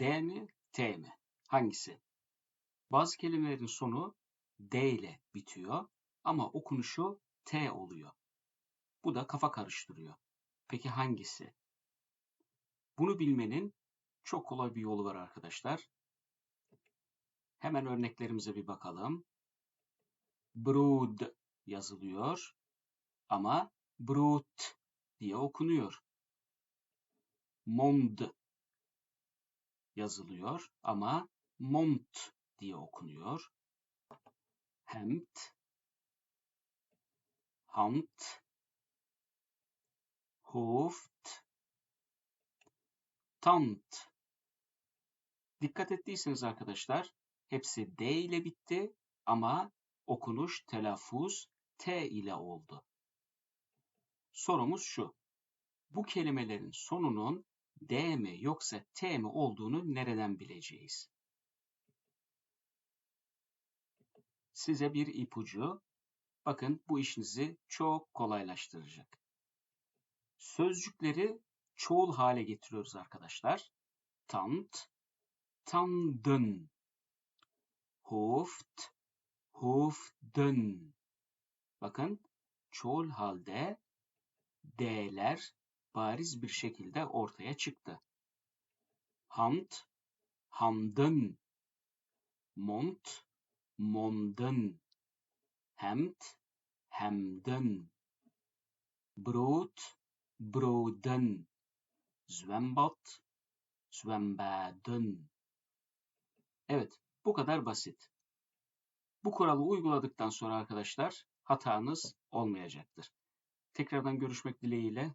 D mi, T mi? Hangisi? Bazı kelimelerin sonu D ile bitiyor ama okunuşu T oluyor. Bu da kafa karıştırıyor. Peki hangisi? Bunu bilmenin çok kolay bir yolu var arkadaşlar. Hemen örneklerimize bir bakalım. Brood yazılıyor ama brut diye okunuyor. Mond yazılıyor ama mont diye okunuyor. Hemd, hamt, hoft, tant. Dikkat ettiyseniz arkadaşlar hepsi D ile bitti ama okunuş, telaffuz T ile oldu. Sorumuz şu. Bu kelimelerin sonunun D mi yoksa T mi olduğunu nereden bileceğiz? Size bir ipucu. Bakın bu işinizi çok kolaylaştıracak. Sözcükleri çoğul hale getiriyoruz arkadaşlar. Tant, tandın, hoft, hofdün. Bakın çoğul halde D'ler bariz bir şekilde ortaya çıktı. Hamd, hamdın, mont, mondın, hemd, hemdın, brot, brodın, zwembad, zwembadın. Evet, bu kadar basit. Bu kuralı uyguladıktan sonra arkadaşlar hatanız olmayacaktır. Tekrardan görüşmek dileğiyle.